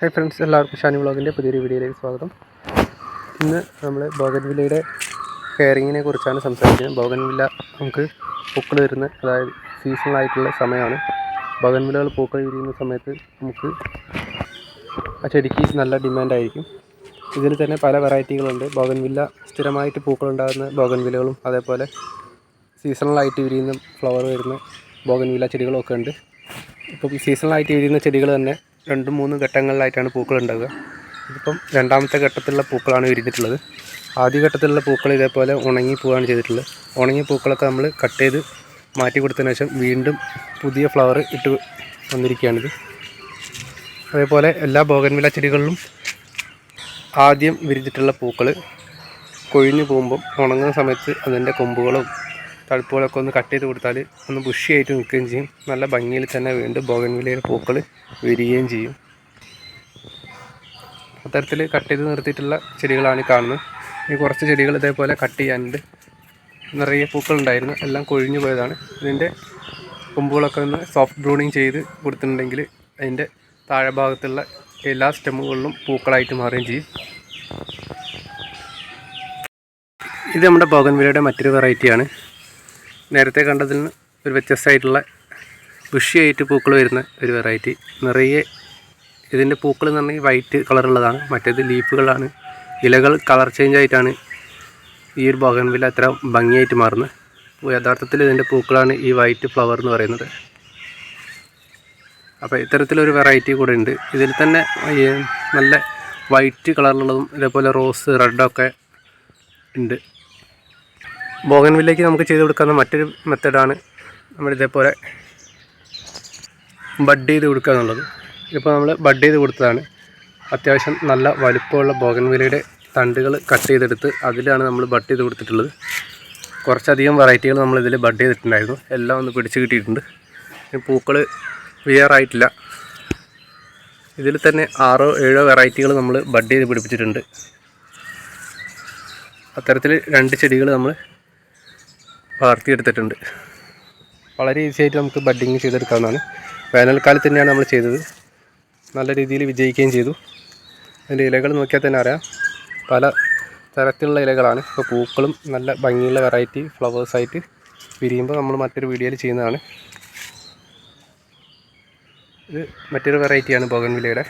Hi friends എല്ലാവർക്കും ഷാനി വ്ളോഗിന്റെ പുതിയൊരു വീഡിയോയിലേക്ക് സ്വാഗതം. ഇന്ന് നമ്മൾ ബോഗൻവില്ലയുടെ കെയറിങ്ങിനെ കുറിച്ചാണ് സംസാരിക്കുന്നത്. ബോഗൻവില്ല നമുക്ക് പൂക്കൾ വരുന്ന അതായത് സീസണലായിട്ടുള്ള സമയമാണ്. ബോഗൻവില്ലകൾ പൂക്കൾ വിരിയുന്ന സമയത്ത് നമുക്ക് ആ ചെടിക്ക് നല്ല ഡിമാൻഡായിരിക്കും ഇതിൽ തന്നെ പല വെറൈറ്റികളുണ്ട് ബോഗൻവില്ല സ്ഥിരമായിട്ട് പൂക്കളുണ്ടാകുന്ന ബോഗൻവില്ലകളും അതേപോലെ സീസണലായിട്ട് വിരിയുന്ന ഫ്ലവർ വരുന്ന ബോഗൻവില്ല ചെടികളും ഒക്കെ ഉണ്ട്. ഇപ്പം സീസണലായിട്ട് വിരിയുന്ന ചെടികൾ തന്നെ രണ്ടും മൂന്ന് ഘട്ടങ്ങളിലായിട്ടാണ് പൂക്കൾ ഉണ്ടാവുക. ഇതിപ്പം രണ്ടാമത്തെ ഘട്ടത്തിലുള്ള പൂക്കളാണ് വിരിഞ്ഞിട്ടുള്ളത്. ആദ്യ ഘട്ടത്തിലുള്ള പൂക്കൾ ഇതേപോലെ ഉണങ്ങി പോവുകയാണ് ചെയ്തിട്ടുള്ളത്. ഉണങ്ങിയ പൂക്കളൊക്കെ നമ്മൾ കട്ട് ചെയ്ത് മാറ്റി കൊടുത്തതിന് ശേഷം വീണ്ടും പുതിയ ഫ്ലവർ ഇട്ട് വന്നിരിക്കുകയാണിത്. അതേപോലെ എല്ലാ ബോഗൻവില ചെടികളിലും ആദ്യം വിരിഞ്ഞിട്ടുള്ള പൂക്കൾ കൊഴിഞ്ഞു പോകുമ്പം ഉണങ്ങുന്ന സമയത്ത് അതിന്റെ കൊമ്പുകളും തടുപ്പുകളൊക്കെ ഒന്ന് കട്ട് ചെയ്ത് കൊടുത്താൽ ഒന്ന് ബുഷിയായിട്ട് നിൽക്കുകയും ചെയ്യും. നല്ല ഭംഗിയിൽ തന്നെ വീണ്ടും ബോഗൻവിലയുടെ പൂക്കൾ വിരിയുകയും ചെയ്യും. അത്തരത്തിൽ കട്ട് ചെയ്ത് നിർത്തിയിട്ടുള്ള ചെടികളാണ് കാണുന്നത്. ഈ കുറച്ച് ചെടികൾ ഇതേപോലെ കട്ട് ചെയ്യാനുണ്ട്. നിറയെ പൂക്കളുണ്ടായിരുന്നു. എല്ലാം കൊഴിഞ്ഞു പോയതാണ്. ഇതിന്റെ കൊമ്പുകളൊക്കെ ഒന്ന് സോഫ്റ്റ് ബ്രൂണിങ് ചെയ്ത് കൊടുത്തിട്ടുണ്ടെങ്കിൽ അതിന്റെ താഴെ ഭാഗത്തുള്ള എല്ലാ സ്റ്റെമ്മുകളിലും പൂക്കളായിട്ട് മാറുകയും ചെയ്യും. ഇത് നമ്മുടെ ബോഗൻവിലയുടെ മറ്റൊരു വെറൈറ്റിയാണ് നേരത്തെ കണ്ടതിൽ നിന്ന് ഒരു വ്യത്യസ്തമായിട്ടുള്ള ബുഷിയായിട്ട് പൂക്കൾ വരുന്ന ഒരു വെറൈറ്റി നിറയെ ഇതിന്റെ പൂക്കൾ എന്ന് പറഞ്ഞാൽ വൈറ്റ് കളറുള്ളതാണ് മറ്റേത് ലീഫുകളാണ് ഇലകൾ കളർ ചേഞ്ച് ആയിട്ടാണ് ഈ ഒരു ബോഗൻവില്ല അത്ര ഭംഗിയായിട്ട് മാറുന്നത്. യഥാർത്ഥത്തിൽ ഇതിന്റെ പൂക്കളാണ് ഈ വൈറ്റ് ഫ്ലവർ എന്ന് പറയുന്നത്. അപ്പോൾ ഇത്തരത്തിലൊരു വെറൈറ്റി കൂടെ ഉണ്ട്. ഇതിൽ തന്നെ നല്ല വൈറ്റ് കളറിലുള്ളതും ഇതേപോലെ റോസ് റെഡൊക്കെ ഉണ്ട്. ബോഗൻവില്ലേക്ക് നമുക്ക് ചെയ്ത് കൊടുക്കാവുന്ന മറ്റൊരു മെത്തഡാണ് നമ്മൾ ഇതേപോലെ ബഡ് ചെയ്ത് കൊടുക്കുക എന്നുള്ളത്. ഇപ്പോൾ നമ്മൾ ബഡ് ചെയ്ത് കൊടുത്തതാണ്. അത്യാവശ്യം നല്ല വലുപ്പമുള്ള ബോഗൻവില്ലയുടെ തണ്ടുകൾ കട്ട് ചെയ്തെടുത്ത് അതിലാണ് നമ്മൾ ബഡ് ചെയ്ത് കൊടുത്തിട്ടുള്ളത്. കുറച്ചധികം വെറൈറ്റികൾ നമ്മൾ ഇതിൽ ബഡ് ചെയ്തിട്ടുണ്ടായിരുന്നു. എല്ലാം ഒന്ന് പിടിച്ച് കിട്ടിയിട്ടുണ്ട്. പൂക്കൾ വിയറായിട്ടില്ല. ഇതിൽ തന്നെ ആറോ ഏഴോ വെറൈറ്റികൾ നമ്മൾ ബഡ് ചെയ്ത് പിടിപ്പിച്ചിട്ടുണ്ട്. അത്തരത്തിൽ രണ്ട് ചെടികൾ നമ്മൾ വളർത്തിയെടുത്തിട്ടുണ്ട് വളരെ ഈസി ആയിട്ട് നമുക്ക് ബഡ്ഡിങ് ചെയ്തെടുക്കാവുന്നതാണ്. വേനൽക്കാലത്ത് തന്നെയാണ് നമ്മൾ ചെയ്തത്. നല്ല രീതിയിൽ വിജയിക്കുകയും ചെയ്തു. അതിന്റെ ഇലകൾ നോക്കിയാൽ തന്നെ അറിയാം. പല തരത്തിലുള്ള ഇലകളാണ്. ഇപ്പോൾ പൂക്കളും നല്ല ഭംഗിയുള്ള വെറൈറ്റി ഫ്ലവേഴ്സായിട്ട് വിരിയുമ്പോൾ നമ്മൾ മറ്റൊരു വീഡിയോയിൽ ചെയ്യുന്നതാണ്. ഇത് മറ്റൊരു വെറൈറ്റിയാണ് ബോഗൻവില്ലയുടെ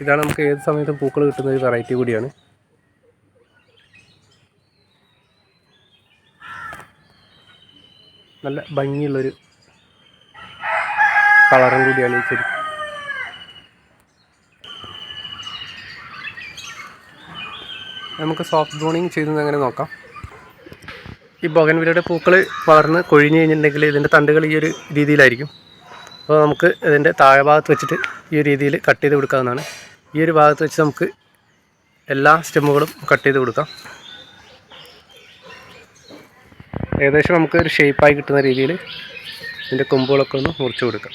ഇതാണ് നമുക്ക് ഏത് സമയത്തും പൂക്കൾ കിട്ടുന്ന ഒരു വെറൈറ്റി കൂടിയാണ്. നല്ല ഭംഗിയുള്ളൊരു കളറും കൂടിയാണ് ഈ ചെടി നമുക്ക് സോഫ്റ്റ് ബ്രോണിങ് ചെയ്തത് അങ്ങനെ നോക്കാം? ഈ ബൊഗൻവിലയുടെ പൂക്കൾ വളർന്ന് കൊഴിഞ്ഞ് കഴിഞ്ഞിട്ടുണ്ടെങ്കിൽ ഇതിന്റെ തണ്ടുകൾ ഈ ഒരു രീതിയിലായിരിക്കും. അപ്പോൾ നമുക്ക് ഇതിന്റെ താഴെ ഭാഗത്ത് വെച്ചിട്ട് ഈ ഒരു രീതിയിൽ കട്ട് ചെയ്ത് കൊടുക്കാവുന്നതാണ്. ഈ ഒരു ഭാഗത്ത് വെച്ച് നമുക്ക് എല്ലാ സ്റ്റെമ്മുകളും കട്ട് ചെയ്ത് കൊടുക്കാം. ഏകദേശം നമുക്ക് ഒരു ഷേപ്പായി കിട്ടുന്ന രീതിയിൽ ഇതിന്റെ കൊമ്പുകളൊക്കെ ഒന്ന് മുറിച്ച് കൊടുക്കാം.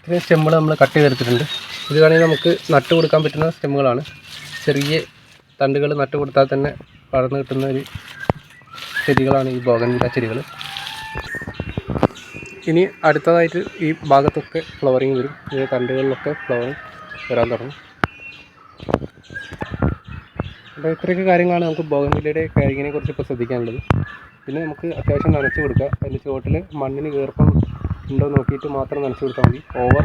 ഇത്രയും സ്റ്റെമ്മുകൾ നമ്മൾ കട്ട് ചെയ്തെടുത്തിട്ടുണ്ട്. ഇത് വേണമെങ്കിൽ നമുക്ക് നട്ട് കൊടുക്കാൻ പറ്റുന്ന സ്റ്റെമ്മുകളാണ് ചെറിയ തണ്ടുകൾ നട്ട് കൊടുത്താൽ തന്നെ വളർന്നു കിട്ടുന്ന ഒരു ചെടികളാണ് ഈ ബോഗൻവില്ല ചെടികൾ ഇനി അടുത്തതായിട്ട് ഈ ഭാഗത്തൊക്കെ ഫ്ലവറിങ് വരും. ഈ തണ്ടുകളിലൊക്കെ ഫ്ലവറിങ് വരാൻ തുടങ്ങും. അപ്പോൾ ഇത്രയൊക്കെ കാര്യങ്ങളാണ് നമുക്ക് ബോഗൻവില്ലയുടെ കഴുകിനെ കുറിച്ച് ഇപ്പോൾ ശ്രദ്ധിക്കാനുള്ളത്. പിന്നെ നമുക്ക് അത്യാവശ്യം നനച്ച് കൊടുക്കുക അതിന്റെ ചുവട്ടിൽ മണ്ണിന് ഈർപ്പം ഉണ്ടോ നോക്കിയിട്ട് മാത്രം നനച്ച് കൊടുത്താൽ മതി. ഓവർ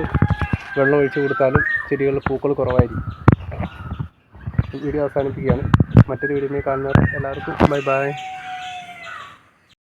വെള്ളം ഒഴിച്ച് കൊടുത്താലും ചെടികളിൽ പൂക്കൾ കുറവായിരിക്കും. വീഡിയോ അവസാനിപ്പിക്കുകയാണ്. മറ്റൊരു വീഡിയോയിൽ കാണുന്നവർ എല്ലാവർക്കും ബൈ ബൈ